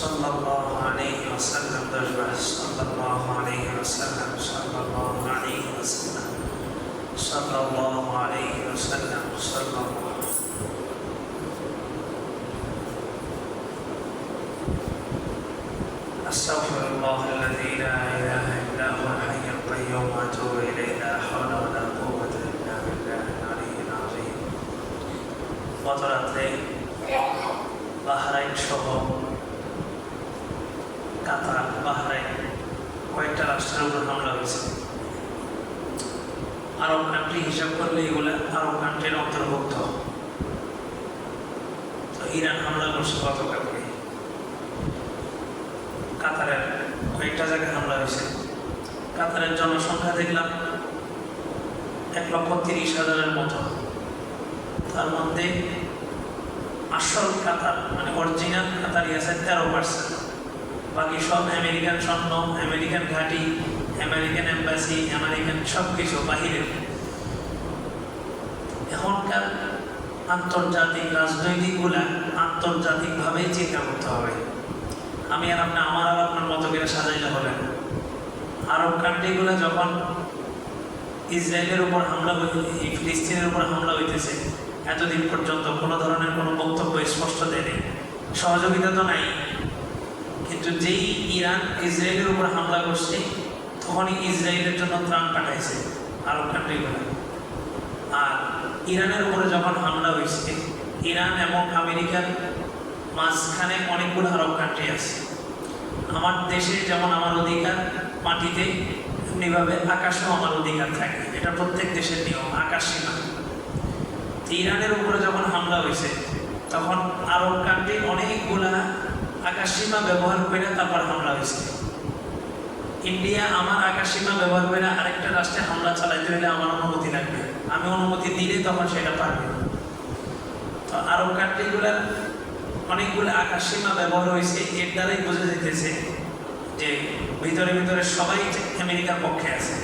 صلى الله عليه وسلم صلى الله عليه وسلم صلى الله عليه وسلم صلى الله عليه وسلم صلى الله أستغفر الله الذي لا إله إلا هو الحي القيوم وأتوب إليه لا حول ولا قوة إلا بالله العلي العظيم. فترة بحرين شهر কয়েকটা রাষ্ট্রের হামলা হয়েছে। আরব কান্ট্রি হিসাব করলে এগুলো আরব কান্ট্রির অন্তর্ভুক্ত। তো ইরান হামলা করছে গতকালকে কাতারের কয়েকটা জায়গায় হামলা হয়েছে। কাতারের জনসংখ্যা দেখলাম এক লক্ষ তিরিশ হাজারের মতো। তার মধ্যে আসল কাতার মানে অরিজিনাল কাতারই আছে তেরো পার্সেন্ট বাকি সব আমেরিকান স্বর্ণ আমেরিকান ঘাঁটি, আমেরিকান এম্বাসি, আমেরিকান সব কিছু বাহিরের। এখনকার আন্তর্জাতিক রাজনৈতিকগুলা আন্তর্জাতিকভাবেই চিন্তা করতে হবে। আমি আর আপনি আমার আর আপনার মতো করে সাজাইলে হবে আরব কান্ট্রিগুলো যখন ইসরায়েলের উপর হামলা ফিলিস্তিনের উপর হামলা হইতেছে, এতদিন পর্যন্ত কোনো ধরনের কোনো বক্তব্য স্পষ্ট দেয়নি সহযোগিতা তো নাই। কিন্তু যেই ইরান ইসরায়েলের উপর হামলা করছে, তখনই ইসরায়েলের জন্য ত্রাণ পাঠাইছে আরব কান্ট্রিগুলো আর ইরানের উপরে যখন হামলা হয়েছে ইরান এবং আমেরিকার মাঝখানে অনেকগুলো আরব কান্ট্রি আছে। আমার দেশে যেমন আমার অধিকার, মাটিতে এমনিভাবে আকাশেও আমার অধিকার থাকে। এটা প্রত্যেক দেশের নিয়ম আকাশ সীমা ইরানের উপরে যখন হামলা হয়েছে তখন আরব কান্ট্রি অনেকগুলা আকাশ সীমা ব্যবহার করে তারপর হামলা হয়েছে ইন্ডিয়া আমার আকাশ সীমা ব্যবহার করে আরেকটা রাষ্ট্রে হামলা চালাইতে হলে আমার অনুমতি লাগবে। আমি অনুমতি দিলে তখন সেটা পারবে তো আরব কান্ট্রিগুলার অনেকগুলো আকাশ সীমা ব্যবহার হয়েছে, এর দ্বারাই বোঝা যেতেছে যে ভিতরে ভিতরে সবাই আমেরিকার পক্ষে আছে।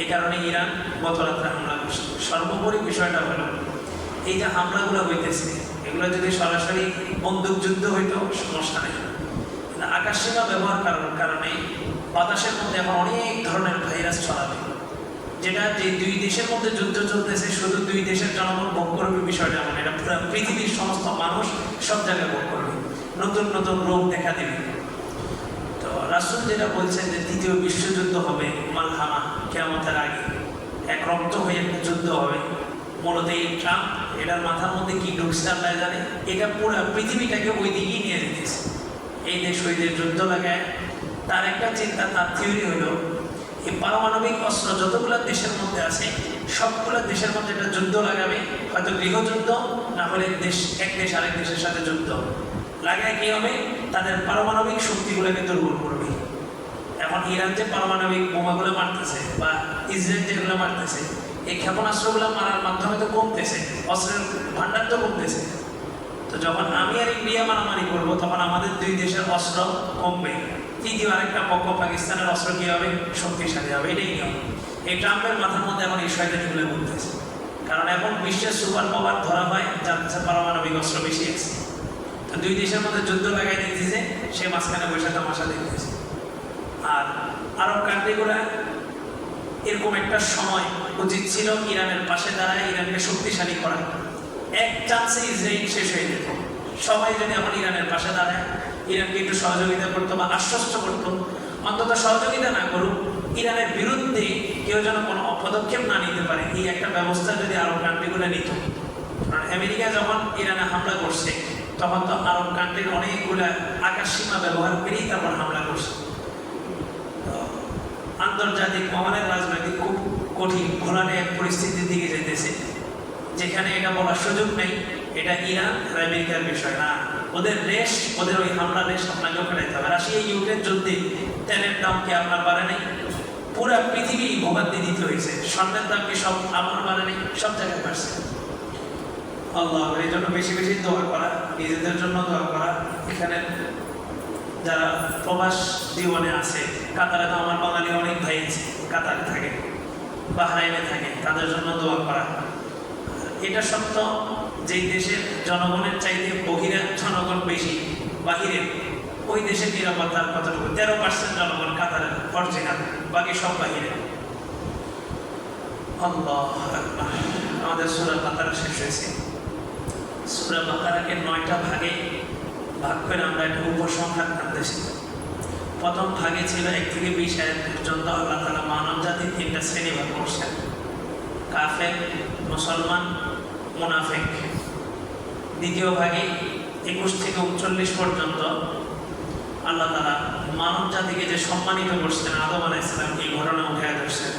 এই কারণে ইরান গত রাত্রে হামলা করছে। সর্বোপরি বিষয়টা হলো এই যে হামলাগুলো হইতেছে, এগুলো যদি সরাসরি বন্দুক যুদ্ধ হইতো, সমস্যা নেই। আকাশ সীমা ব্যবহার করার কারণে বাতাসের মধ্যে এখন অনেক ধরনের ভাইরাস ছড়াবে। যেটা যে দুই দেশের মধ্যে যুদ্ধ চলতেছে, শুধু দুই দেশের জনগণ ভোগ করবে বিষয়টা এমন এটা পুরো পৃথিবীর সমস্ত মানুষ সব জায়গায় ভোগ করবে। নতুন নতুন রোগ দেখা দেবে। তো রাসুল যেটা বলছেন যে দ্বিতীয় বিশ্বযুদ্ধ হবে মালহামা কেমতের আগে। এক রক্ত হয়ে একটা যুদ্ধ হবে। মূলত এই ট্রাম্প, এটার মাথার মধ্যে কি ঢুকছে আল্লাহ জানে। এটা পুরো পৃথিবীটাকে ওই দিকেই নিয়ে যেতেছে। এই দেশ ওই দেশ যুদ্ধ লাগায়, তার একটা চিন্তা, তার থিওরি হলো এই পারমাণবিক অস্ত্র যতগুলো দেশের মধ্যে আছে, সবগুলো দেশের মধ্যে একটা যুদ্ধ লাগাবে। হয়তো গৃহযুদ্ধ, না হলে দেশ, এক দেশ আরেক দেশের সাথে যুদ্ধ। লাগায় কি হবে? তাদের পারমাণবিক শক্তিগুলোকে দুর্বল করবে। এখন ইরান যে পারমাণবিক বোমাগুলো মারতেছে, বা ইসরায়েল যেগুলো মারতেছে এই ক্ষেপণাস্ত্রগুলো মারার মাধ্যমে তো কমতেছে, অস্ত্রের ভান্ডার তো কমতেছে। তো যখন আমি আর ইন্ডিয়া মারামারি করব, তখন আমাদের দুই দেশের অস্ত্র কমবে। তৃতীয় আরেকটা পক্ষ পাকিস্তানের অস্ত্র কি হবে শক্তিশালী হবে, এটাই নিয়ম। এই ট্রাম্পের মাথার মধ্যে এখন এই শয়তানিগুলো বলতেছে কারণ এখন বিশ্বের সুপার পাওয়ার ধরা হয় যার কাছে পারমাণবিক অস্ত্র বেশি আছে। তো দুই দেশের মধ্যে যুদ্ধ লাগাই দিতেছে, সে মাঝখানে বসে তামাশা দেখতেছে। আর আরব কান্ট্রিগুলা এরকম একটা সময় উচিত ছিল ইরানের পাশে দাঁড়ায় ইরানকে শক্তিশালী করা। এক চান্সে ইসরায়েল শেষ হয়ে যেত সবাই যদি এখন ইরানের পাশে দাঁড়ায়, ইরানকে একটু সহযোগিতা করতো বা আশ্বস্ত করতো, অন্তত সহযোগিতা না করুক, ইরানের বিরুদ্ধে কেউ যেন কোনো পদক্ষেপ না নিতে পারে, এই একটা ব্যবস্থা যদি আরব কান্ট্রিগুলো নিত। কারণ আমেরিকা যখন ইরানে হামলা করছে, তখন তো আরব কান্ট্রির অনেকগুলা আকাশ সীমা ব্যবহার করেই তারপর হামলা করছে। আন্তর্জাতিক মহলের রাজনৈতিক খুব কঠিন ঘোলাটে এক পরিস্থিতির দিকে যেতেছে। যেখানে এটা বলার সুযোগ নেই, এটা ইরান আর আমেরিকার বিষয় না। ওদের রেশ ওদের ওই হামলা রেশ আপনাকে ফেলাইতে হবে রাশিয়া ইউক্রেন যুদ্ধে তেলের দাম কি আপনার বাড়ে নাই? পুরো পৃথিবী ভোগান্তি দিতে হয়েছে। স্বর্ণের দাম কি সব আমার বাড়ে নেই? সব জায়গায় বাড়ছে। আল্লাহ, এই জন্য বেশি বেশি দোয়া করা, নিজেদের জন্য দোয়া করা। এখানে যারা প্রবাস জীবনে আছে, কাতারে তো আমার বাঙালি অনেক ভাই আছে, কাতারে থাকে বাহরাইনে থাকে, তাদের জন্য দোয়া করা এটা সত্য যেই দেশের জনগণের চাইতে বহিরা জনগণ বেশি বাহিরের ওই দেশের নিরাপত্তার কতটুকু? তেরো পার্সেন্ট জনগণ কাতারে, অরিজিনাল, বাকি সব বাহিরে। আমাদের সুরা বাকারা শেষ হয়েছে। সুরা বাকারাকে নয়টা ভাগে ভাগ করে আমরা একটা উপসংহার টানতেছি প্রথম ভাগে ছিল এক থেকে বিশ আয়াত পর্যন্ত আল্লাহ তালা মানব জাতির তিনটা শ্রেণি ভাগ করছেন। কাফের, মুসলমান, মুনাফেক। দ্বিতীয় ভাগে একুশ থেকে উনচল্লিশ পর্যন্ত আল্লাহ তালা মানব জাতিকে যে সম্মানিত করছেন, আদম আলাহ ইসলামকে এই ঘটনা উঠে ধরছেন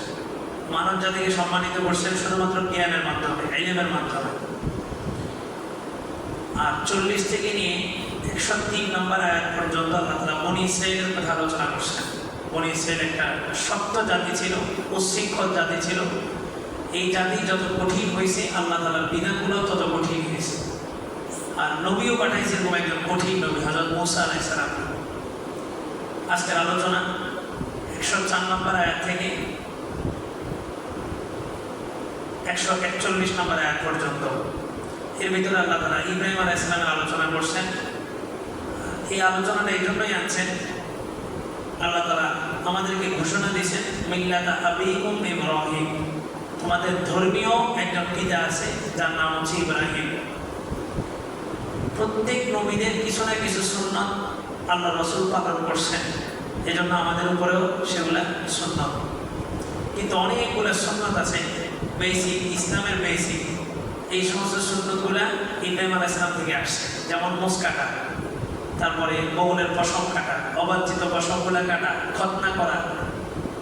মানব জাতিকে সম্মানিত করছেন শুধুমাত্র জ্ঞানের মাধ্যমে এলিমের মাধ্যমে। আর চল্লিশ থেকে নিয়ে একশো তিন নম্বর আয়াত পর্যন্ত আল্লাহ তালা বনি ইসরায়েলের কথা আলোচনা করছেন। বনি ইসরায়েল একটা শক্ত জাতি ছিল, উচ্ছৃঙ্খল জাতি ছিল। এই জাতি যত কঠিন হয়েছে, আল্লাহ তালার বিধানগুলো তত কঠিন হয়েছে। আর নবীও পাঠাইছে এরকম একজন কঠিন নবী হজরত মৌসা আলাইসালাম আজকের আলোচনা একশো চার নম্বর আয়াত থেকে একশো একচল্লিশ নম্বর আয়াত পর্যন্ত। এর ভিতরে আল্লাহ তালা ইব্রাহিম আলাহ ইসলামের আলোচনা করছেন। এই আলোচনাটা এই জন্যই আনছেন আল্লাহ তালা আমাদেরকে ঘোষণা দিয়েছেন, মিল্লাতা আবিকুম ইব্রাহিম। তোমাদের ধর্মীয় একজন পিতা আছে, যার নাম হচ্ছে ইব্রাহিম। প্রত্যেক নবীদের কিছু না কিছু সুন্নত আল্লাহ রসুল পালন করছেন। এজন্য আমাদের উপরেও সেগুলা সুন্নত। কিন্তু অনেকগুলো সুন্নত আছে বেসিক ইসলামের বেসিক এই সমস্ত সুন্নতগুলা ইব্রাহিম আলাহ ইসলাম থেকে আসছে, যেমন মোস কাটা তারপরে বউলের পশম কাটা, অবাঞ্ছিত পশমগুলা কাটা খতনা করা।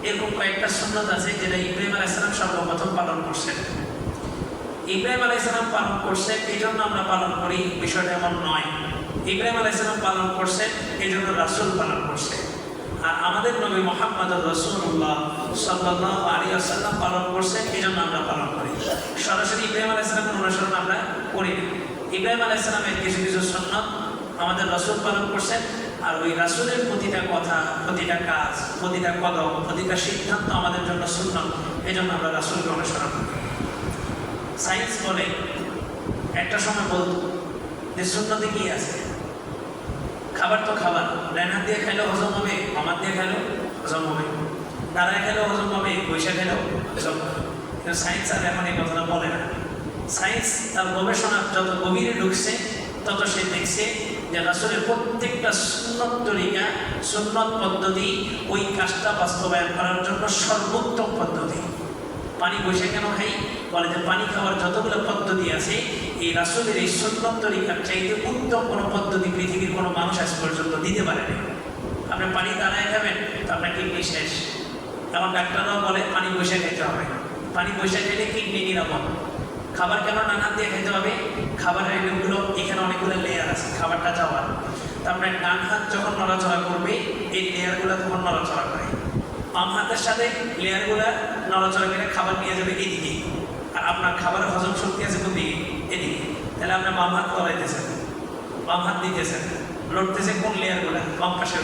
এরকম কয়েকটা সুন্নত আছে যেটা ইব্রাহিম আলাহ ইসলাম সর্বপ্রথম পালন করছেন। ইব্রাহিম আলাহ ইসলাম পালন করছেন এই জন্য আমরা পালন করি, বিষয়টা এমন নয়। ইব্রাহিম আলাহ ইসলাম পালন করছেন এই জন্য রাসুল পালন করছে আর আমাদের নবী মোহাম্মদ রসুল্লাহ সাল্লাহ আলী আসাল্লাম পালন করছেন এই জন্য আমরা পালন করি। সরাসরি ইব্রাহিম আলাহ ইসলামের অনুসরণ আমরা করি না। ইব্রাহিম আলাহ ইসলামের কিছু কিছু সন্ন্যত আমাদের রসুল পালন করছেন, আর ওই রাসুলের প্রতিটা কথা, প্রতিটা কাজ, প্রতিটা কদম, প্রতিটা সিদ্ধান্ত আমাদের জন্য শূন্য এই জন্য আমরা রাসুলকে অনুসরণ করি। সায়েন্স বলে, একটা সময় বলতো যে শূন্যতে কি আছে? খাবার তো খাবার ডান হাত দিয়ে খাইলেও হজম হবে আমার দিয়ে খাইলেও হজম হবে, দাঁড়ায় খেলেও হজম হবে পয়সা খেলেও হজম হবে। কিন্তু সায়েন্স আর এখন এই কথাটা বলে না। সায়েন্স তার গবেষণা যত গভীরে ঢুকছে, তত সে দেখছে যে আসলে প্রত্যেকটা সুন্নত তরিকা, সুন্নত পদ্ধতি, ওই কাজটা বাস্তবায়ন করার জন্য সর্বোত্তম পদ্ধতি। পানি বসে কেন খাই? বলে যে পানি খাওয়ার যতগুলো পদ্ধতি আছে, এই রাসুলের এই সুন্নত তরিকার চাইতে উত্তম কোনো পদ্ধতি পৃথিবীর কোনো মানুষ আজ পর্যন্ত দিতে পারেনি। আপনি পানি দাঁড়ায় খাবেন, তো আপনার কিডনি শেষ। এখন ডাক্তাররাও বলে, পানি বসে খেতে হবে। পানি বসে খেলে কিডনি নিরাপদ খাবার কেন নানান দিয়ে খেতে হবে? খাবারের এগুলো এখানে অনেকগুলো লেয়ার আছে, খাবারটা যাওয়ার। তারপরে ডান হাত যখন নড়াচড়া করবে, এই লেয়ারগুলো তখন নড়াচড়া করে। বাম হাতের সাথে লেয়ারগুলো নড়াচড়া করে খাবার নিয়ে যাবে এদিকে। আর আপনার খাবারের হজম শক্তি আছে কোন দিকে এদিকে। তাহলে আপনার বাম হাত তলাইতেছেন বাম হাত দিতেছেন। লড়তেছে কোন লেয়ারগুলো বাম পাশে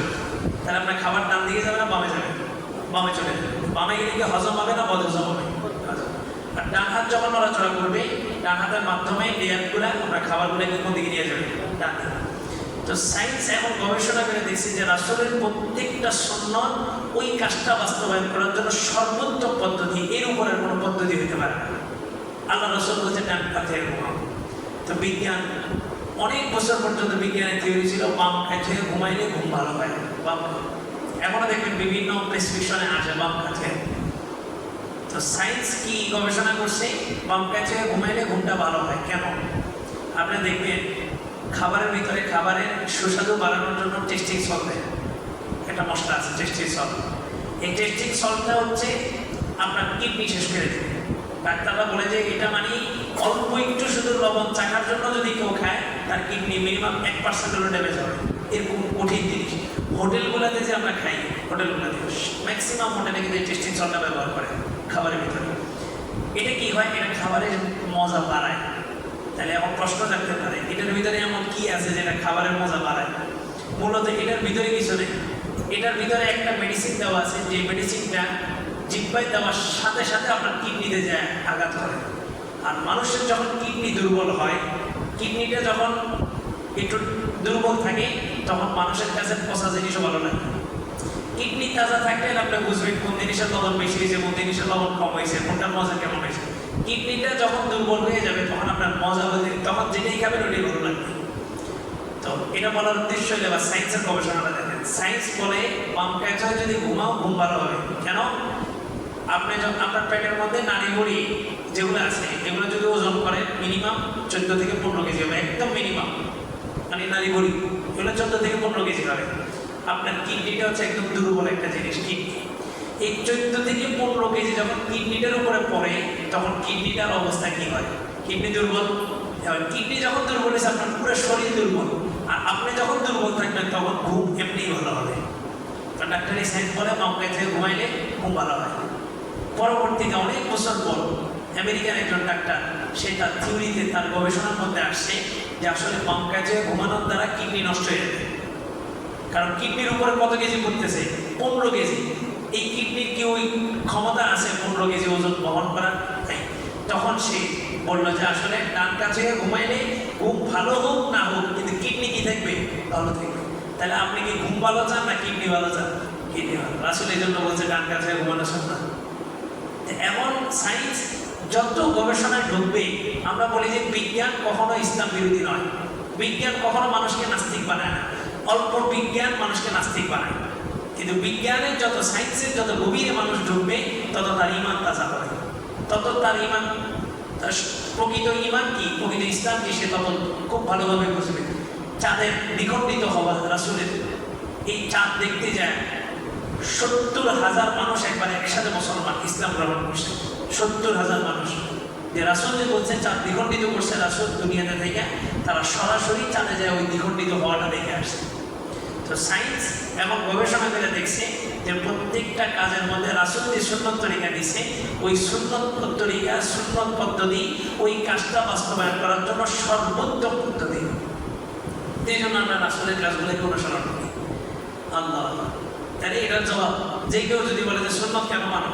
তাহলে আপনার খাবার ডান দিকে যাবে না, বামে যাবে? বামে চলে যাবে। বামে গেলে কি হজম হবে না বদ হজম। হবে আর ডান হাত যখন নড়াচড়া করবে ডান হাতের মাধ্যমে লেয়ারগুলো আমরা খাবারগুলো কোন দিকে নিয়ে যাবে? ডান তো সায়েন্স এখন গবেষণা করে দেখছে যে রাষ্ট্রের প্রত্যেকটা সন্ন্যত ওই কাজটা বাস্তবায়ন করার জন্য সর্বোত্তম পদ্ধতি, এর উপরের কোনো পদ্ধতি হতে পারে আল্লাহ রসুল বলছে, ডান পাথে তো বিজ্ঞান, অনেক বছর পর্যন্ত বিজ্ঞানের থিওরি ছিল, বাম কাছে ঘুমাইলে ঘুম ভালো হয়, বাম এখনও দেখবেন বিভিন্ন প্রেসক্রিপশনে আসে, বাম কাছে তো সায়েন্স কি গবেষণা করছে? বাম কাছে ঘুমাইলে ঘুমটা ভালো হয়। কেন? আপনি দেখবেন, খাবারের ভিতরে খাবারের সুস্বাদু বাড়ানোর জন্য টেস্টিং সল্ট দেয়। একটা মশলা আছে টেস্টিং সল্ট এই টেস্টিং সল্টটা হচ্ছে আপনার কিডনি শেষ করে দেবে ডাক্তাররা বলে যে এটা মানে অল্প একটু শুধু লবণ চাখার জন্য যদি কেউ খায়, তার কিডনি মিনিমাম এক পার্সেন্ট হলে ড্যামেজ হবে। এরকম কঠিন জিনিস। হোটেলগুলোতে যে আমরা খাই, হোটেলগুলোতে ম্যাক্সিমাম হোটেলে কিন্তু টেস্টিং সল্টটা ব্যবহার করে খাবারের ভিতরে। এটা কি হয়? এটা খাবারের মজা বাড়ায়। তাহলে এখন প্রশ্ন থাকতে পারে এটার ভিতরে এমন কি আছে যেটা খাবারের মজা বাড়ায়? মূলত এটার ভিতরে কিছু নেই। এটার ভিতরে একটা মেডিসিন দেওয়া আছে, যে মেডিসিনটা জিব্বায় দেওয়ার সাথে সাথে আপনার কিডনিতে যায়, আঘাত করে। আর মানুষের যখন কিডনি দুর্বল হয়, কিডনিটা যখন একটু দুর্বল থাকে, তখন মানুষের কাছে পচা জিনিসও ভালো লাগে কিডনি তাজা থাকলে আপনি বুঝবেন কোন জিনিসের লবণ বেশি হয়েছে, কোন জিনিসের লবণ কম হয়েছে কোনটার মজা কেমন হয়েছে। কিডনিটা যখন দুর্বল হয়ে যাবে, তখন আপনার মজা হয়ে তখন যেটাই খাবেন ওটাই ভালো লাগবে। তো এটা বলার উদ্দেশ্য হলে বা সায়েন্সের গবেষণাটা দেখেন। সায়েন্স বলে বাম ক্যান্সার যদি ঘুমাও, ঘুম ভালো হবে। কেন? আপনি যখন, আপনার পেটের মধ্যে নাড়ি বড়ি যেগুলো আছে, এগুলো যদি ওজন করে মিনিমাম চোদ্দ থেকে পনেরো কেজি হবে, একদম মিনিমাম মানে নাড়ি বড়ি এগুলো চোদ্দ থেকে পনেরো কেজি হবে। আপনার কিডনিটা হচ্ছে একদম দুর্বল একটা জিনিস, কিডনি। এই চোদ্দ থেকে পনেরো কেজি যখন কিডনিটার উপরে পড়ে, তখন কিডনিটার অবস্থা কি হয়? কিডনি দুর্বল? এবার কিডনি যখন দুর্বল হয়েছে, আপনার পুরো শরীর দুর্বল। আর আপনি যখন দুর্বল থাকবেন, তখন ঘুম এমনিই ভালো হবে। তো ডাক্তারি সাইন্স বলে, মামকে থেকে ঘুমাইলে ঘুম ভালো হয়। পরবর্তীতে অনেক বছর পর আমেরিকার একজন ডাক্তার, সে তার থিওরিতে তার গবেষণার মধ্যে আসছে যে আসলে বাম কাজে ঘুমানোর দ্বারা কিডনি নষ্ট হয়ে যাবে কারণ কিডনির উপরে কত কেজি করতেছে পনেরো কেজি। এই কিডনির কি ওই ক্ষমতা আছে পনেরো কেজি ওজন বহন করার? তখন সে বলল যে, আসলে ডান কাছে ঘুমাইলে ঘুম ভালো হোক না হোক, কিন্তু কিডনি কি থাকবে? ভালো থাকবে। তাহলে আপনি কি ঘুম ভালো চান না কিডনি ভালো চান? কিডনি ভালো। আসলে এই জন্য বলছে, ডান কাছে ঘুমানো না এমন সায়েন্স যত গবেষণায় ঢুকবে, আমরা বলি যে বিজ্ঞান কখনো ইসলাম বিরোধী নয়। বিজ্ঞান কখনো মানুষকে নাস্তিক বানায় না। অল্প বিজ্ঞান মানুষকে নাস্তিক বানায়। কিন্তু বিজ্ঞানের যত সায়েন্সের যত গভীরে মানুষ ঢুকবে, তত তার ইমান তাজা হবে। তত তার ইমান, তার প্রকৃত ইমান কি? প্রকৃত ইসলাম কি? সে তত খুব ভালোভাবে বুঝবে। চাঁদের দ্বিখণ্ডিত হওয়া রাসুলের এই চাঁদ দেখতে যায়, সত্তর হাজার মানুষ একবার একসাথে মুসলমান ইসলাম গ্রহণ করছে। সত্তর হাজার মানুষ। যে রাসুল যে বলছে, চাঁদ দ্বিখণ্ডিত করছে রাসুল দুনিয়াতে থেকে, তারা সরাসরি চাঁদে যায় ওই দ্বিখণ্ডিত হওয়াটা দেখে আসছে। তো সায়েন্স এবং গবেষণা করে দেখছে যে প্রত্যেকটা কাজের মধ্যে রাসুল যে তরিকা দিছে। ওই সুন্নত তরিকা সুন্নত পদ্ধতি ওই কাজটা বাস্তবায়ন করার জন্য সর্বোত্তম পদ্ধতি। এই জন্য আমরা রাসুলের কাজগুলোকে অনুসরণ করি। আল্লাহ তাহলে এটার জবাব, যে কেউ যদি বলে যে সুন্নত কেন মানো?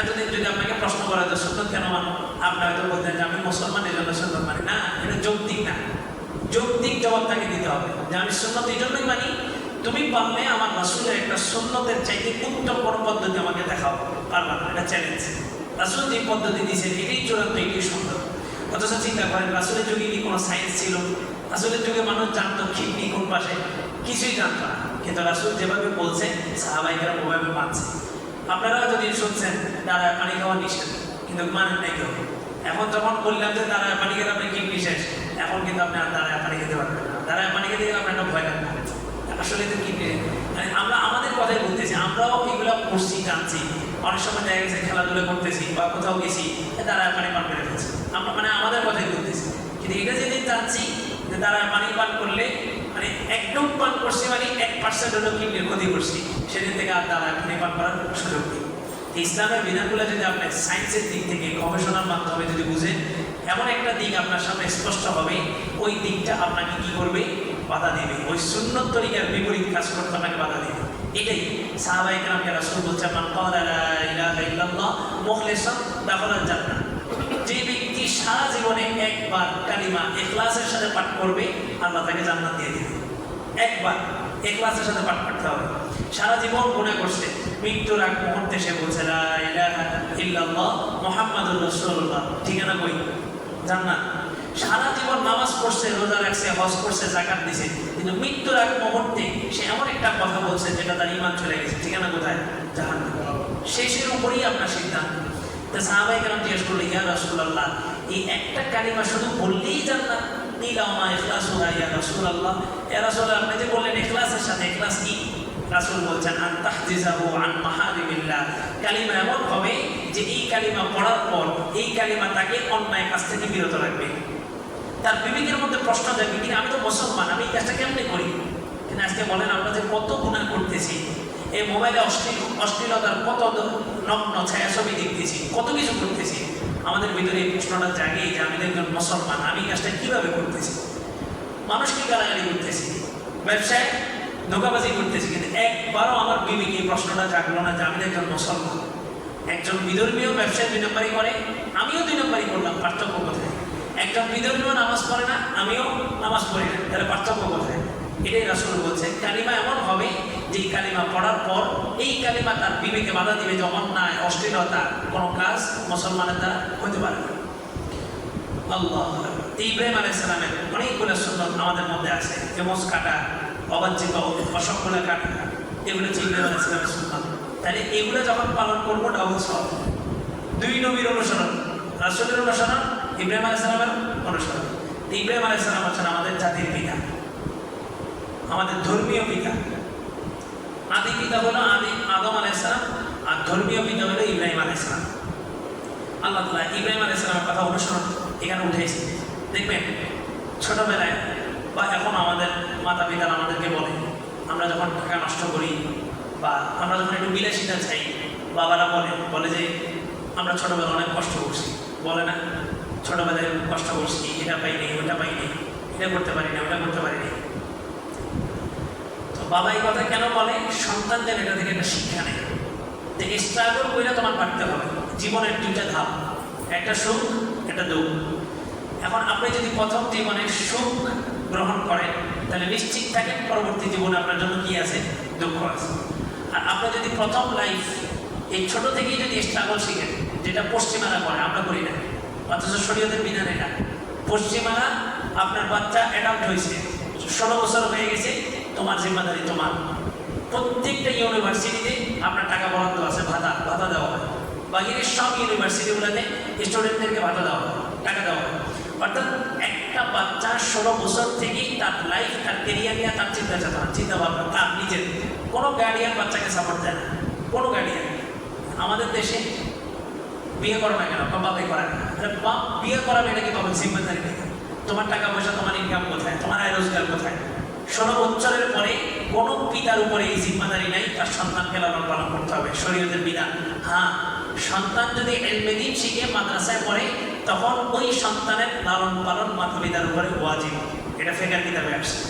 এতদিন যদি আপনাকে প্রশ্ন করা যে সুন্নত কেন মানো? আপনি হয়তো বলতেন যে আমি মুসলমানের জন্য সুন্নত মানি। না, এটা যৌক্তিক না। যৌক্তিক জবাব তাকে দিতে হবে, যে আমি সুন্নত এই জন্যই মানি, তুমি পারলে আমার রাসুলের একটা সুন্নতের চাইতে উত্তম কোনো পদ্ধতি আমাকে দেখাও। পারবা না, এটা চ্যালেঞ্জ রাসুল যে পদ্ধতি দিয়েছেন এটাই চূড়ান্ত, এটাই সুন্দর অথচ চিন্তা করেন, রাসুলের যুগে কি কোনো সায়েন্স ছিল? রাসুলের যুগে মানুষ জানতো খিডনি কোন পাশে? কিছুই জানতো না। কিন্তু রাসুল যেভাবে বলছে সাহাবাহিকেরা ওভাবে মানছে। আপনারা যদি শুনছেন দাঁড়ায় পানি খাওয়া নিষেধ। কিন্তু মানেন নাই কেউ। এখন যখন বললাম যে তারা পানি খেতে আপনি কিডনি শেষ। এখন কিন্তু আপনি আর দাঁড়ায় পানি খেতে পারবেন না। দাঁড়ায় পানি খেতে গেলে আপনার একটা ভয় লাগবে আসলে তো কিডনি মানে আমরা আমাদের কথাই বলতেছি, আমরাও এগুলো পড়ছি জানছি। অনেক সময় দেখা গেছে খেলাধুলা করতেছি বা কোথাও গেছি দাঁড়ায় পানি পান করে ফেলছি। আমরা মানে আমাদের কথাই বলতেছি। কিন্তু এটা যেদিন জানছি যে দাঁড়ায় পানি পান করলে মানে একদম পান করছি মানে এক পার্সেন্ট হলেও কিডনির ক্ষতি করছি, সেদিন থেকে আর দাঁড়ায় পানি পান করার সুযোগ নেই। ইসলামের বিধানগুলো যদি আপনি সায়েন্সের দিক থেকে গবেষণার মাধ্যমে যদি বুঝেন এমন একটা দিক আপনার সামনে স্পষ্ট হবে, ওই দিকটা আপনাকে কি করবে? বাধা দেবে। ওই সুন্নত তরিকার বিপরীত কাজ করতে আপনাকে বাধা দেবে। এটাই যে ব্যক্তি সারা জীবনে একবার কালিমা ইখলাসের সাথে পাঠ করবে, আল্লাহ তাকে জান্নাত দিয়ে দিবে। একবার ইখলাসের সাথে পাঠ করতে হবে। সারা জীবন করছে, মৃত্যুর আগ মুহূর্তে সে বলছে মুহাম্মাদুর রাসূলুল্লাহ। ঠিকানা কই? জান্নাত। সারা জীবন নামাজ পড়ছে, রোজা রাখছে, হজ করছে জাকাত দিছে, কিন্তু মৃত্যুর আগ মুহূর্তে সে এমন একটা কথা বলছে যেটা তার ইমান চলে গেছে। ঠিকানা কোথায়? জাহান্নাম। শেষের উপরেই আপনার সিদ্ধান্ত। তা সাহাবাই কেন জিজ্ঞেস করল ইয়া রাসূলুল্লাহ, এই একটা কালিমা শুধু বললেই জান্নাত? নিলামা ইখলাস হুয়া ইয়া রাসূলুল্লাহ। ইয়া রাসূলুল্লাহ আপনি যে বললেন, ইখলাসের সাথে, ইখলাস কি? রাসূল বলছেন, আন কালিমা এমন হবে যে এই কালিমা পড়ার পর এই কালিমা তাকে অন্যায় কাছ থেকে বিরত রাখবে। তার বিবেকের মধ্যে প্রশ্ন জাগবে কিন্তু আমি তো মুসলমান, আমি এই কাজটা কেমনে করি? কিন্তু আজকে বলেন, আমরা যে কত গুণা করতেছি এই মোবাইলে অশ্লীল, অশ্লীলতার কত নগ্ন ছায়াছবি দেখতেছি, কত কিছু করতেছি, আমাদের ভিতরে এই প্রশ্নটা জাগে যে আমি একজন মুসলমান, আমি এই কাজটা কীভাবে করতেছি? মানুষকে গালাগালি করতেছি? ব্যবসায় ধোকাবাজি করতেছি, কিন্তু একবারও আমার বিবেকে প্রশ্নটা জাগলো না যে আমি একজন মুসলমান। একজন বিধর্মীয় ব্যবসায় দুই নম্বরই করে, আমিও দুই নম্বরই করলাম, পার্থক্য কোথায়? একজন বিধর্মীয় নামাজ পড়ে না, আমিও নামাজ পড়ি না, তাহলে পার্থক্য কোথায়? এটাই রাসূল বলছে, কালিমা এমন হবে যে কালিমা পড়ার পর এই কালিমা তার বিবেকে বাধা দিবে যে অন্যায়, অশ্লীলতা কোনো কাজ মুসলমানের দ্বারা হতে পারে না। আল্লাহ ইব্রাহিম আলাইহিস সালামের অনেকগুলো সুন্নত আমাদের মধ্যে আছে যে মোষ কাটা অবাঞ্ছিত অসংখ্য কাটা এগুলো হচ্ছে ইব্রাহিম আলাইহিস সালামের সুন্নত তাহলে এগুলো যখন পালন করব ডাবল সব দুই নবীর অনুসরণ। রাসূলের অনুসরণ, ইব্রাহিম আলাইহিস সালামের অনুসরণ ইব্রাহিম আলাইহিস সালাম হচ্ছেন আমাদের জাতির পিতা। আমাদের ধর্মীয় পিতা। আদি পিতা হলো আদি, আদম আলাইহিস সালাম আর ধর্মীয় পিতা হলো ইব্রাহিম আলাইহিস সালাম আল্লাহ তালা ইব্রাহিম আলাইহিস সালামের কথা অনুসরণ এখানে উঠেছে। দেখবেন, ছোটবেলায় বা এখন আমাদের মাতা পিতারা আমাদেরকে বলে, আমরা যখন টাকা নষ্ট করি বা আমরা যখন একটু বিলাসিতা চাই, বাবারা বলে বলে যে, আমরা ছোটবেলায় অনেক কষ্ট করছি। বলে না, ছোটবেলায় কষ্ট করছি, এটা পাইনি, ওটা পাইনি, এটা করতে পারি না ওটা করতে পারি না তো বাবা এই কথা কেন বলে? সন্তান যেন এটা থেকে একটা শিক্ষা নেয় যে স্ট্রাগল করে তোমার পারতে হবে। জীবনের দুইটা ধাপ, একটা সুখ, একটা দুঃখ। এখন আপনি যদি প্রথম জীবনে সুখ গ্রহণ করেন তাহলে নিশ্চিত থাকেন পরবর্তী জীবনে আপনার জন্য কি আছে? দুঃখ আছে। আর আপনি যদি প্রথম লাইফ এই ছোট থেকেই যদি স্ট্রাগল শিখেন, যেটা পশ্চিমারা করে, আমরা করি না। অথচ শরীয়তের বিধান এটা। পশ্চিমারা আপনার বাচ্চা অ্যাডাপ্ট হয়েছে, ষোলো বছর হয়ে গেছে, তোমার জিম্মাদারি তোমার। প্রত্যেকটা ইউনিভার্সিটিতে আপনার টাকা বরাদ্দ আছে, ভাতা ভাতা দেওয়া হয়। বাহিরের সব ইউনিভার্সিটিগুলোতে স্টুডেন্টদেরকে ভাতা দেওয়া হয়, টাকা দেওয়া হয়। অর্থাৎ বাচ্চা ষোলো বছর থেকেই তার লাইফ তার কেরিয়ার নিয়ে তার চিন্তা চেতনা চিন্তা ভাবনা, তার নিজের। কোনো গার্ডিয়ান বাচ্চাকে সাপোর্ট দেয় না। কোনো গার্ডিয়ান আমাদের দেশে বিয়ে করো না কেন? বাবাই করে না। বাপ, বিয়ে করাবে নাকি বাবার জিম্মেদারি নেই? তোমার টাকা পয়সা, তোমার ইনকাম কোথায়? তোমার আয় রোজগার কোথায়? ষোলো বছরের পরে কোনো পিতার উপরে এই জিম্মাদারি নাই, তার সন্তানকে লালন পালন করতে হবে। শরীয়তের বিধান। হ্যাঁ সন্তান যদি এলমেদিন শিখে মাদ্রাসায় পড়ে তখন ওই সন্তানের লালন পালন মাতা পিতার উপরে ওয়াজিব। এটা ফেকার কিতাবে আসছে।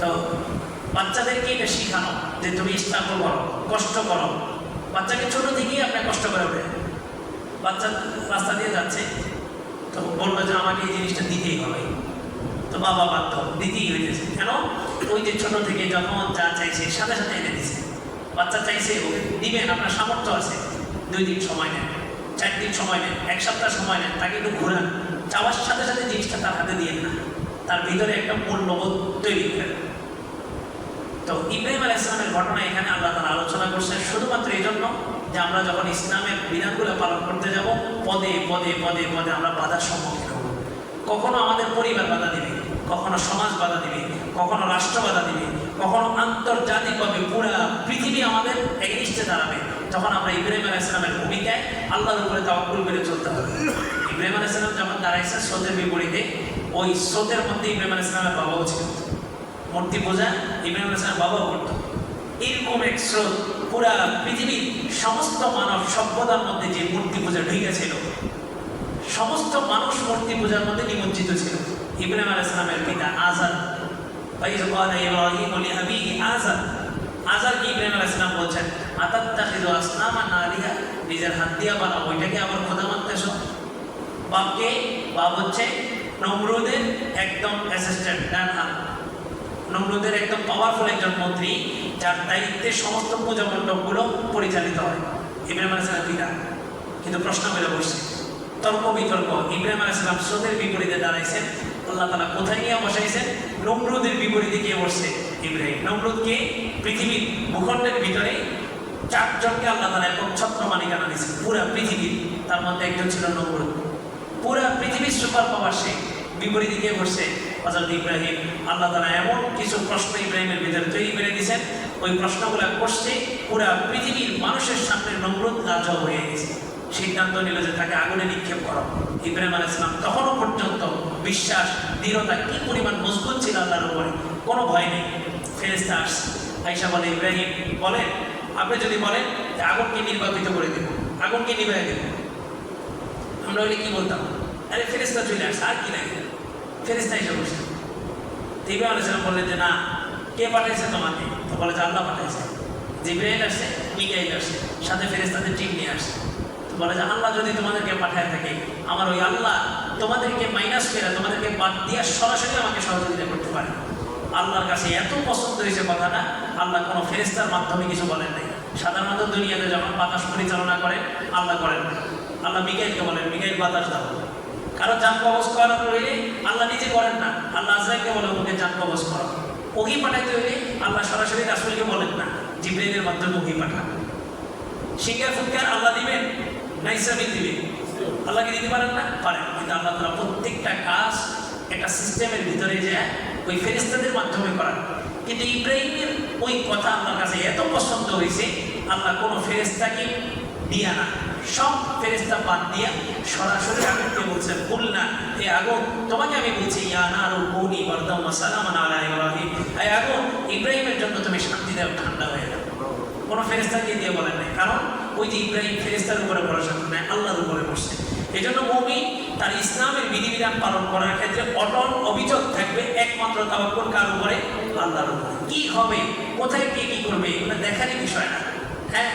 তো বাচ্চাদেরকে এটা শেখানো? যে তুমি স্ট্রাগল করো কষ্ট করো। বাচ্চাকে ছোট থেকেই আপনি কষ্ট করে ওঠে বাচ্চা রাস্তা দিয়ে যাচ্ছে, তো বলল যে আমাকে এই জিনিসটা দিতেই হবে। তো বাবা বাধ্য, দিতেই হয়েছে কেন? ওই যে ছোট থেকে যখন যা চাইছে, সাথে সাথে এনে দিছে। বাচ্চা চাইছে, ওকে দিবেন আপনার সামর্থ্য আছে। দুই দিন সময় নেন। চার দিন সময় নেন, এক সপ্তাহ সময় নেন, তাকে একটু ঘোরান। চাওয়ার সাথে সাথে জিনিসটা তার হাতে দিয়ে না তার ভিতরে একটা মূল্যবোধ তৈরি করেন তো ইব্রাহিম আল ইসলামের ঘটনা এখানে আল্লাহ তালা আলোচনা করছেন। শুধুমাত্র এই জন্য যে আমরা যখন ইসলামের বিধানগুলো পালন করতে যাব, পদে পদে পদে পদে আমরা বাধার সম্মুখীন হব। কখনো আমাদের পরিবার বাধা দিবে, কখনো সমাজ বাধা দিবে, কখনো রাষ্ট্র বাধা দিবে, কখনো আন্তর্জাতিকভাবে পুরা পৃথিবী আমাদের এগেনিস্টে দাঁড়াবে। তখন আমরা ইব্রাহিম আলাহ ইসলামের ভূমিকায় আল্লাহর উপরে তাওয়াক্কুল করে চলতে হবে। ইব্রাহিম আলাহ ইসলাম যখন দাঁড়াইছে স্রোতের বিপরীতে, ওই স্রোতের মধ্যে ইব্রাহিম আলাহ ইসলামের বাবাও ছিল। মূর্তি পূজা, ইব্রাহিম আলাইহিস বাবাও করত। এরকম এক স্রোত পুরা পৃথিবীর সমস্ত মানব সভ্যতার মধ্যে যে মূর্তি পূজা ঢুকেছিল সমস্ত মানুষ মূর্তি পূজার মধ্যে নিমজ্জিত ছিল। ইব্রাহিম আলাইহিস সালামের পিতা আজাদ। আজাদ। ইব্রাহিম আলাইহিস সালাম বলছেন? আতাত্তাখিযু আসনামান আলিহা নিজের হাত দিয়া বানাও। ওইটাকে আবার খোদা মানতেছো? বাপকে? বাপ হচ্ছে নমরুদের একদম অ্যাসিস্ট্যান্ট ডান হাত। নমরুদের একদম পাওয়ারফুল একজন মন্ত্রী, যার দায়িত্বে সমস্ত পূজা মণ্ডপগুলো পরিচালিত হয়। ইব্রাহিম আলাইসালাম পিতা কিন্তু প্রশ্ন করে বসছে, তর্ক বিতর্ক। ইব্রাহিম আলাইসালাম স্রোতের বিপরীতে দাঁড়াইছেন। আল্লাহ তালা কোথায় নিয়ে বসাইছেন? নমরুদের বিপরীতে গিয়ে বসছে ইব্রাহিম। নমরুদকে পৃথিবীর ভূখণ্ডের ভিতরে চারজনকে আল্লাহ তালা এরকম ছত্র মালিকানা দিয়েছে পুরা পৃথিবীর তার মধ্যে একজন ছিল নমরুদ পুরা পৃথিবীর সুপার পাওয়ার সে। বিপরীতে গিয়ে বসছে হজরত ইব্রাহিম, আল্লাহ তালা এমন কিছু প্রশ্ন ইব্রাহিমের ভিতরে তৈরি করে দিয়েছেন। ওই প্রশ্নগুলো করছে পুরা পৃথিবীর মানুষের সামনে নমরুদ লাজ হয়ে গেছে। সিদ্ধান্ত নিল যে তাকে আগুনে নিক্ষেপ করো। ইব্রাহিম আলাহ ইসলাম তখনও পর্যন্ত বিশ্বাস, দৃঢ়তা কি পরিমাণ মজবুত ছিল আল্লাহর উপরে? কোনো ভয় নেই। ফেরেস্তা আসছে। আইসা বলে, ইব্রাহিম, বলেন আপনি যদি বলেন যে আগুনকে নির্বাপিত করে দেব, আগুনকে নিভাই দেব, আমরা ওইটা কি বলতাম? আরে ফেরেস্তা চলে আসছে আর কি লাগে? ফেরেস্তা এসে বসে। ইব্রাহিম আলাইসালাম বললেন যে না, কে পাঠাইছে তোমাকে? তো বলে যে আল্লাহ পাঠাইছে। জিব্রাইল আসছে মিকাইল আসছে সাথে ফেরেস্তাদের টিম নিয়ে আসছে তো বলে যে আল্লাহ যদি তোমাদেরকে পাঠায় থাকে, আমার ওই আল্লাহ তোমাদেরকে মাইনাস করে, তোমাদেরকে বাদ দিয়ে সরাসরি আমাকে সহযোগিতা করতে পারে। আল্লাহর কাছে এত পছন্দ হয়েছে কথাটা, আল্লাহ কোনো ফেরেস্তার মাধ্যমে কিছু বলেন নাই। সাধারণত দুনিয়াতে যখন বাতাস পরিচালনা করে, আল্লাহ করেন। আল্লাহ মিকাইলকে বলেন, মিকাইল, বাতাস দাও। কারও যান কবজ করানো হইলে আল্লাহ নিজে করেন না। আল্লাহ আজরাইলকে বলে, ওকে যান কবজ করো। ওহি পাঠাইতে হইলে আল্লাহ সরাসরি রাসুলকে বলেন না, জিব্রাইলের মাধ্যমে ওহি পাঠান শিকার, ফুৎকার আল্লাহ দিবেন? না ইসলামিক দিবেন আল্লাহকে দিতে পারেন না? পারেন। কিন্তু আল্লাহ তারা প্রত্যেকটা কাজ একটা সিস্টেমের ভিতরে যায় ওই ফেরিস্তাদের মাধ্যমে করান কিন্তু ইব্রাহিমের ওই কথা আমার কাছে এত পছন্দ হয়েছে, আল্লাহ কোনো ফেরেস্তাকে দিয়া না। সব ফেরেস্তা বাদ দিয়া সরাসরি আগুনকে বলছে ভুল না, হে আগুন, তোমাকে আমি বলছি, ইয়া ইব্রাহিম। হে আগুন, ইব্রাহিমের জন্য তুমি শান্তি দাও, ঠান্ডা হয়ে যাও। কোনো ফেরেস্তাকে দিয়ে বলেন নাই। কারণ ওই যে ইব্রাহিম ফেরেস্তার উপরে ভরসা করে আল্লাহর উপরে বসছে এই জন্য তার ইসলামের বিধিবিধান পালন করার ক্ষেত্রে অটল অভিযোগ থাকবে, একমাত্র তাওয়াক্কুল কার উপরে? আল্লাহর উপরে। কি হবে? কোথায় কে কি করবে? এগুলো দেখারই বিষয় না। হ্যাঁ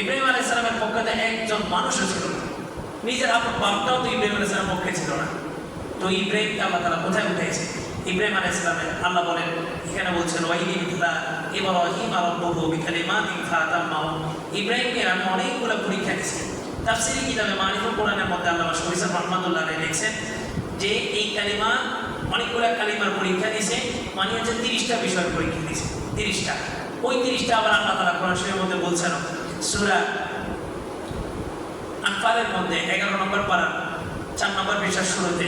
ইব্রাহিম আলাইসালামের পক্ষে একজন মানুষও ছিল নিজের আপনার বাপটাও তো ইব্রাহিম আলাইসালামের পক্ষে ছিল না। তো ইব্রাহিমকে আল্লাহ তালা কোথায় উঠেছে? ইব্রাহিম আলাইসালামের আল্লাহ বলেন, এখানে বলছেন ওয়াইদি বিথলা ইব্রাহিম আরব্বহু বিকালিমাতিন ফাতাম্মাহু। ইব্রাহিমকে আমি অনেকগুলো পরীক্ষা দিয়েছি তাফসিরি কিতাবে মারিফুল কোরআনের মধ্যে আল্লাহ শরীফ রহমাতুল্লাহ লিখছেন যে এই কালিমা অনেকগুলো কালিমার পরীক্ষা দিয়েছে মানে হচ্ছে তিরিশটা বিষয়ের পরীক্ষা দিয়েছে, তিরিশটা। ওই তিরিশটা আবার আল্লাহ তালা কোরআন শরীফের মধ্যে বলছেন, সূরা আনফালের মধ্যে এগারো নম্বর পাড়া চার নম্বর পেশার শুরুতে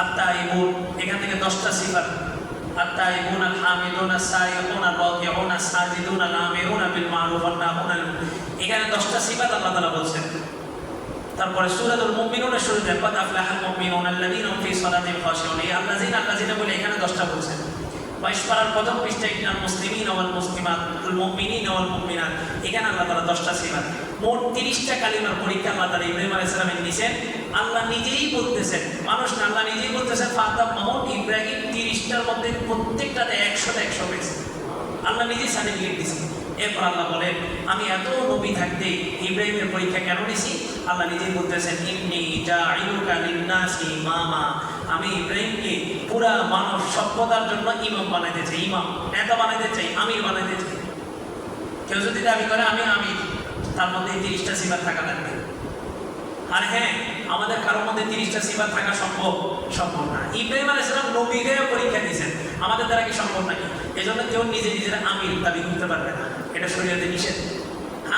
আত্মা ইবুন এখান থেকে দশটা সিফার আত্মা ইবুন আল হামিদুন আল সাইয়ুন আল রাকিউন আল সাজিদুন আল আমিরুন বিল মারুফ আল নাহুন এখানে দশটা সিফাত আল্লাহ তাআলা বলছেন। তারপরে সূরাতুল মুমিনুনের শুরুতে, কাদ আফলাহাল মুমিনুন আল্লাযীনা ফি সালাতিহিম খাশিউন এই আল্লাযীনা আল্লাযীনা বলে, এখানে দশটা বলছেন। বাইশ পারার প্রথম পৃষ্ঠা ইন্নাল মুসলিমিন ওয়াল মুসলিমাত আল মুমিনিন ওয়াল মুমিনাত এখানে আল্লাহ তাআলা দশটা সিফাত। মোট তিরিশটা কালিমার পরীক্ষা আল্লাহ তাআলা ইব্রাহিম আলাইহিস সালামের নিছেন আল্লাহ নিজেই বলতেছেন, মানুষ না, আল্লাহ নিজেই বলতেছেন ফাতাম মাহমুদ ইব্রাহিম তিরিশটার মধ্যে প্রত্যেকটাতে একশোতে একশো পেয়েছে। আল্লাহ নিজেই সার্টিফিকেট দিয়েছে এরপর আল্লাহ বলেন আমি এত নবী থাকতে ইব্রাহিমের পরীক্ষা কেন নিছি আল্লাহ নিজেই বলতেছেন ইমনি লিন্নাসি ইমামা। আমি ইব্রাহিমকে পুরা মানব সভ্যতার জন্য ইমাম বানাইতে চাই, ইমাম, নেতা বানাইতে চাই, আমির বানাইতে চাই। কেউ যদি দাবি করে, আমি আমির, তার মধ্যে তিরিশটা সিফাত থাকা লাগবে। আর হ্যাঁ আমাদের কারোর মধ্যে তিরিশটা সিফাত থাকা সম্ভব? সম্ভব না। ইব্রাহিম আলাইহিস সালাম নবী হয়ে পরীক্ষা দিয়েছেন। আমাদের দ্বারা কি সম্ভব নাকি? এই জন্য কেউ নিজে নিজের আমির দাবি করতে পারবে না। এটা শরীয়তে নিষেধ।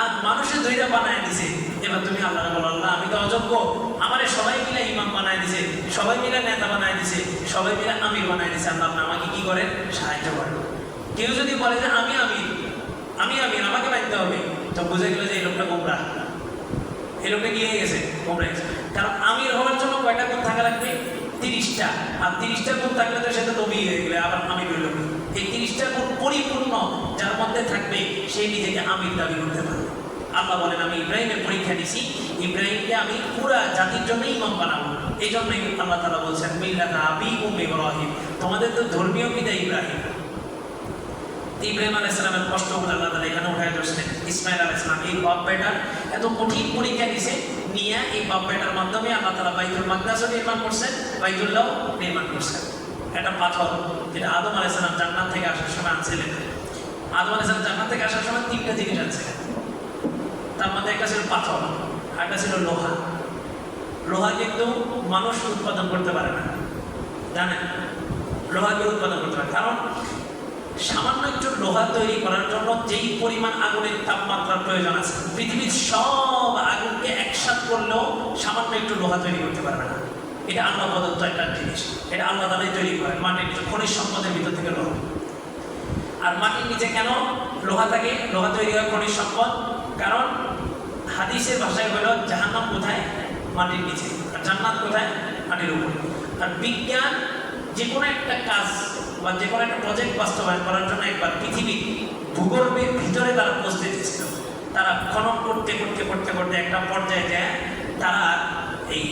আর মানুষের দুইটা বানায় দিছে, এবার তুমি আল্লাহ বলো আল্লাহ আমি তো অযোগ্য। আমার সবাই মিলে ইমাম বানায় দিছে, সবাই মিলে নেতা বানায় দিছে, সবাই মিলে আমির বানায় দিছে। আল্লাহ আপনি আমাকে কি করেন? সাহায্য করেন। কেউ যদি বলে যে, আমি আমির আমি আমির, আমাকে মানতে হবে, তো বুঝে গেল যে এই লোকটা গোমরা। এই লোকটা হয়ে গেছে? গোমরা গেছে। কারণ আমির হওয়ার জন্য কয়টা গুণ থাকা লাগবে? তিরিশটা। আর তিরিশটা গুণ থাকলে তো সেটা নবী হয়ে গেলে, আবার আমি হইল না। এই তিরিশটা গুণ পরিপূর্ণ যার মধ্যে থাকবে সেই নিজেকে আমির দাবি করতে পারবে। আল্লাহ বলেন, আমি ইব্রাহিমের পরীক্ষা নিছি। ইব্রাহিমকে আমি পুরা জাতির জন্য ইমাম বানাবো। এই জন্যই আল্লাহ তালা বলছেন, মিল্লাতা আবি উম ইব্রাহিম। তোমাদের তো ধর্মীয় পিতা ইব্রাহিম। ইব্রাহিম আলাহ ইসলামের কষ্টগুলো আল্লাহ তালা এখানে উঠাই ধরছিলেন ইসমাইল আলাহ ইসলাম এই বাপ বেটার এত কঠিন পরীক্ষা দিছে নিয়ে এই বাপ বেটার মাধ্যমে আল্লাহ তালা বাইতুল মাকদাসও নির্মাণ করছেন বাইতুল্লাহ নির্মাণ করছেন। একটা পাথর যেটা আদম আলাহ ইসলাম জান্নাত থেকে আসার সময় আনছিলেন। আদম আলাহ ইসলাম জান্নাত থেকে আসার সময় তিনটা জিনিস আনছিলেন। তার মধ্যে একটা ছিল পাথর একটা ছিল লোহা। লোহা কিন্তু মানুষ উৎপাদন করতে পারে না। জানেন? লোহাকে উৎপাদন করতে পারে কারণ সামান্য একটু লোহা তৈরি করার জন্য যেই পরিমাণ আগুনের তাপমাত্রার প্রয়োজন আছে, পৃথিবীর সব আগুনকে একসাথ করলেও সামান্য একটু লোহা তৈরি করতে পারবে না। এটা আল্লাহ প্রদত্ত একটা জিনিস। এটা আল্লাহ তালাই তৈরি করে। মাটির নিচে খনিজ সম্পদের ভিতর থেকে লোহা। আর মাটির নিচে কেন? লোহা থাকে। লোহা তৈরি হয় খনিজ সম্পদ। কারণ হাদিসের ভাষায় হলো, জাহান্নাম কোথায়? মাটির নিচে। আর জান্নাত কোথায়? মাটির উপরে। আর বিজ্ঞান যে কোনো একটা কাজ বা যে কোনো একটা প্রজেক্ট বাস্তবায়ন করার জন্য একবার পৃথিবীর ভূগর্ভের ভিতরে তারা পৌঁছতে চেয়েছিল তারা খনন করতে করতে করতে করতে একটা পর্যায়ে যায়। তারা এই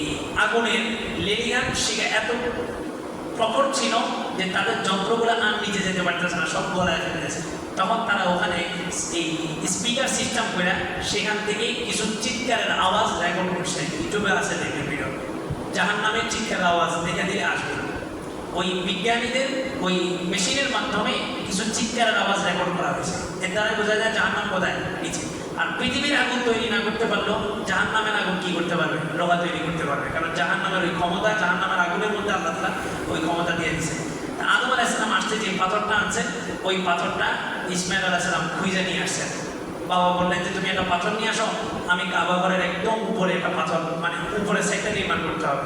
আগুনের লেলিয়ান শিখে এত প্রকট ছিল যে তাদের যন্ত্রগুলো আর নিচে যেতে পারতেছে না, সব গলায় ফেলে গেছে তখন তারা ওখানে এই স্পিকার সিস্টেম করে সেখান থেকে কিছু চিৎকারের আওয়াজ রেকর্ড করছে। ইউটিউবে আছে দেখে ভিডিও জাহান নামের চিৎকারের আওয়াজ দেখে দিলে আসবে। ওই বিজ্ঞানীদের, ওই মেশিনের মাধ্যমে কিছু চিৎকারের আওয়াজ রেকর্ড করা হয়েছে। এর দ্বারা বোঝা যায় জাহান্নাম কোথায়? নিচে। আর পৃথিবীর আগুন তৈরি না করতে পারলেও জাহান্নামের আগুন কি করতে পারবে? লোহা তৈরি করতে পারবে। কারণ জাহান্নামের ওই ক্ষমতা, জাহান্নামের আগুনের মধ্যে আল্লাহ তাআলা ওই ক্ষমতা দিয়ে দিচ্ছে আদম আলাইসালাম আসতে যে পাথরটা আনছে, ওই পাথরটা ইসমাইল আলাইসালাম খুঁজে নিয়ে আসছেন। বাবা বললেন যে, তুমি একটা পাথর নিয়ে আসো, আমি কাবা ঘরের একদম উপরে একটা পাথর মানে উপরে সাইডটা নির্মাণ করতে হবে।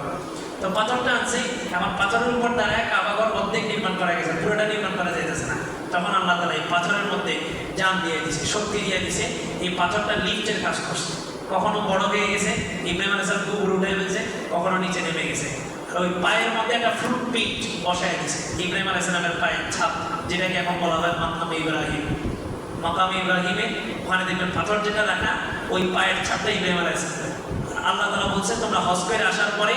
তো পাথরটা আনছি, আমার পাথরের উপর দাঁড়ায় কাবা ঘর অর্ধেক নির্মাণ করা গেছে, পুরোটা নির্মাণ করা যাইতেছে না। তখন আল্লাহ তালা এই পাথরের মধ্যে জান দিয়ে দিছে, শক্তি দিয়ে দিছে, এই পাথরটা লিফটের কাজ করছে। কখনো বড় হয়ে গেছে, ইব্রাহিম আলাইসালাম উপরে উঠে কখনো নিচে নেমে গেছে। আর ওই পায়ের মধ্যে একটা ফ্রুট পিট বসায় দিছে, ইব্রাহিম আলাইসালামের পায়ের ছাপ, যেটাকে এখন বলা হয় মাকাম ইব্রাহিম। মাকাম ইব্রাহিমে ওখানে দেখবেন পাথর যেটা রাখা, ওই পায়ের ছাপটা ইব্রাহিম আলাইসালাম আল্লাহ তালা বলছে, তোমরা হজ করে আসার পরে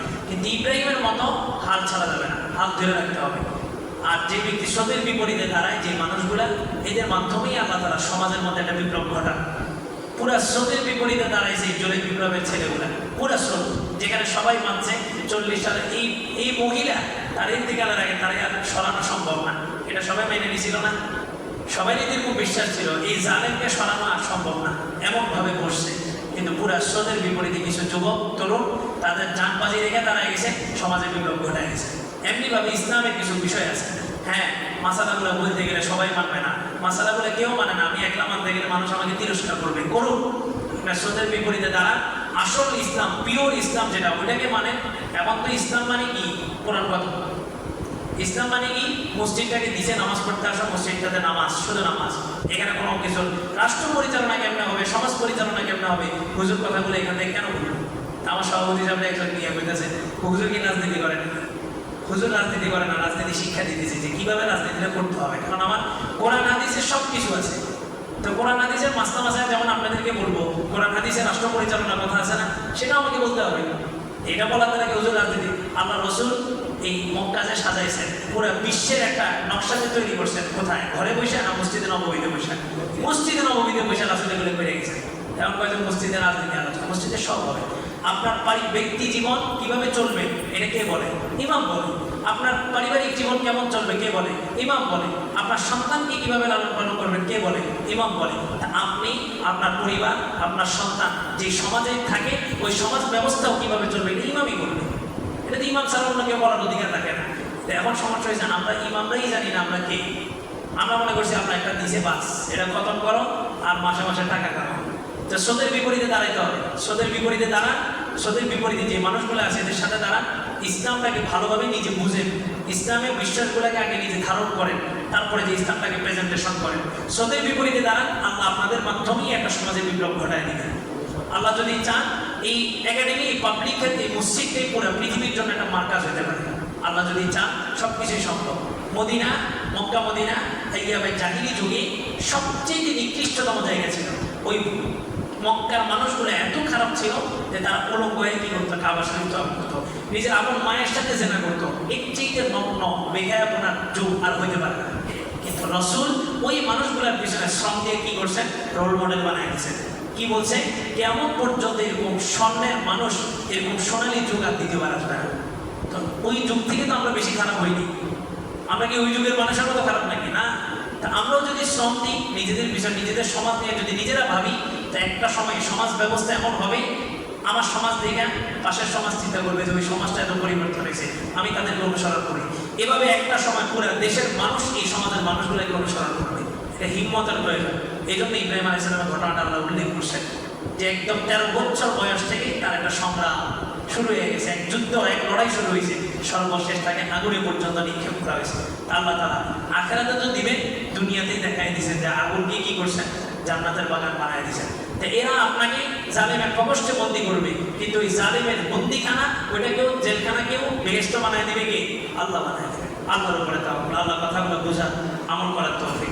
কিন্তু ইব্রাহিমের মতো হাল ছাড়া যাবে না, হাল ধরে রাখতে হবে। আর যে ব্যক্তি স্রোতের বিপরীতে দাঁড়ায়, যে মানুষগুলা, এদের মাধ্যমেই আল্লাহ তারা সমাজের মধ্যে একটা বিপ্লব ঘটান। পুরা স্রোতের বিপরীতে দাঁড়াইছে এই জলে বিপ্লবের ছেলেগুলা। পুরা স্রোত যেখানে সবাই মানছে চল্লিশ সালে এই এই মহিলা, তার ইন্তিকালের আগে তার আর সরানো সম্ভব না। এটা সবাই মেনে নিছিল না? সবাই এদের খুব বিশ্বাস ছিল, এই জালেমকে সরানো আর সম্ভব না। এমন ভাবে বসছে। কিন্তু পুরা স্রোতের বিপরীতে কিছু যুবক, তরুণ, তাদের যান বাজি রেখে তারা এসে সমাজে বিপ্লব ঘটায় গেছে এমনিভাবে ইসলামের কিছু বিষয় আছে। হ্যাঁ মাসালাগুলো বলতে গেলে সবাই মানবে না। মাসালাগুলো কেউ মানে না। আমি একলা মানতে গেলে মানুষ আমাকে তিরস্কার করবে। আপনার স্রোতের বিপরীতে তারা আসল ইসলাম পিওর ইসলাম যেটা, ওইটাকে মানে এখন তো ইসলাম মানে কি? কোরআন কথা। ইসলাম মানে কি? মসজিদটাকে দিছে নামাজ পড়তে আসা, মসজিদটাতে নামাজ, শুধু নামাজ। এখানে কোনো কিছু রাষ্ট্র পরিচালনা কেমনে হবে? সমাজ পরিচালনা কেমনে হবে? হুজুর কথাগুলো এখান থেকে কেন বলল আমার সভাপতি সামনে একজন নিয়ে বলতেছে হুজুর কি রাজনীতি করে না হুজুর রাজনীতি করে না, রাজনীতি শিক্ষা দিতেছে যে কীভাবে রাজনীতিটা করতে হবে। কারণ আমার কোরআন, হাদিসের সব কিছু আছে। তো কোরআন, হাদিসের মাস্তা মাসায় যেমন আপনাদেরকে বলব, কোরআন, হাদিসের রাষ্ট্র পরিচালনার কথা আছে না সেটা আমাকে বলতে হবে। এটা বলার দ্বারা হুজুর রাজনীতি? আল্লাহ রসুল এই মক্কা যে সাজাইছেন। পুরো বিশ্বের একটা নকশা যে তৈরি করছেন, কোথায়? ঘরে বসে না মসজিদে নবমীতে বসে। মসজিদে নবমীতে বসে এগুলো করে গেছেন। এখন কয়েকজন মসজিদে রাজনীতি আলোচনা মসজিদে সব হবে। আপনার পারি ব্যক্তি জীবন কীভাবে চলবে, এটা কে বলে? ইমাম বলে। আপনার পারিবারিক জীবন কেমন চলবে, কে বলে? ইমাম বলে। আপনার সন্তানকে কীভাবে লালন পালন করবেন, কে বলে? ইমাম বলে। আপনি, আপনার পরিবার, আপনার সন্তান যে সমাজে থাকে, ওই সমাজ ব্যবস্থাও কীভাবে চলবে, এটা ইমামই এটা তো ইমাম ছাড়া অন্য কেউ বলার অধিকার থাকে না? তো এখন সমস্যা হয়েছে, আমরা ইমামরাই জানি না আমরা কে। আমরা মনে করছি আমরা একটা দিছে বাস, এটা খতম করো আর মাসে মাসে টাকা কামাও তো সোদের বিপরীতে দাঁড়াইতে হবে। স্রোতের বিপরীতে দাঁড়ান স্রোতের বিপরীতে যে মানুষগুলো আছে এদের সাথে দাঁড়ান ইসলামটাকে ভালোভাবে নিজে বুঝেন। ইসলামের বিশ্বাসগুলোকে আগে নিজে ধারণ করেন। তারপরে যে ইসলামটাকে প্রেজেন্টেশন করেন। স্রোতের বিপরীতে দাঁড়ান, আল্লাহ আপনাদের মাধ্যমেই একটা সমাজের বিপ্লব ঘটায় দিবেন। আল্লাহ যদি চান, এই একাডেমি এই পাবলিক এই মসজিদটাই পুরো পৃথিবীর জন্য একটা মার্কাজ হতে পারে। আল্লাহ যদি চান সব কিছুই সম্ভব। মদিনা, মক্কা মদিনা ইয়াবে জাহিরি যুগে সবচেয়ে নিকৃষ্টতম জায়গা ছিল, ওই মক্কার মানুষগুলো এত খারাপ ছিল যে তারা পলঙ্গ হয়ে কি করতো? কাবা শরীফ করতো। নিজের আপন মায়ের সাথে জেনা করতো। এর চেয়ে নগ্ন বেহায়াপনার যুগ আর হইতে পারে না। কিন্তু রসুল ওই মানুষগুলোর পিছনে শ্রম দিয়ে কি করছেন? রোল মডেল বানায় দিয়েছেন। কি বলছে? কেমন পর্যন্ত এরকম স্বর্ণের মানুষ এরকম সোনালী যুগ আর দ্বিতীয়বার আসবে না? তো ওই যুগ থেকে তো আমরা বেশি খারাপ হইনি। আমরা কি ওই যুগের মানুষের মতো খারাপ নাকি, না? তা আমরাও যদি শ্রম দিই, নিজেদের বিষয়, নিজেদের সমাজ নিয়ে যদি নিজেরা ভাবি, তা একটা সময় সমাজ ব্যবস্থা এমন হবে, আমার সমাজ দেখে, পাশের সমাজ চিন্তা করবে যে ওই সমাজটা এত পরিবর্তন হয়েছে, আমি তাদেরকে অনুসরণ করি। এভাবে একটা সময় পুরো দেশের মানুষ এই সমাজের মানুষগুলোকে অনুসরণ করবে। এটা হিম্মতের প্রয়োজন। এই জন্য ইব্রাহিম আলী ঘটনাটা আল্লাহ উল্লেখ করছেন যে একদম তেরো বছর বয়স তার একটা সংগ্রাম শুরু হয়ে গেছে, এক যুদ্ধ, এক লড়াই শুরু হয়েছে। সর্বশেষ তাকে আগুনে পর্যন্ত নিক্ষেপ করা হয়েছে। আল্লাহ আখেরাতে তো দিবে দুনিয়াতেই দেখাই যে করছেন? জান্নাতের বাগান বানায় দিয়েছেন। তো এরা আপনাকে জালিমের প্রকোষ্ঠে বন্দি করবে, কিন্তু ওই জালিমের বন্দিখানা, ওইটাকেও জেলখানাকেও বেহেস্ত বানায় দিবে কে? আল্লাহ বানায় দেবে। আল্লাহর উপরে তাও আল্লাহ কথাগুলো বোঝা আমল করার তৌফিক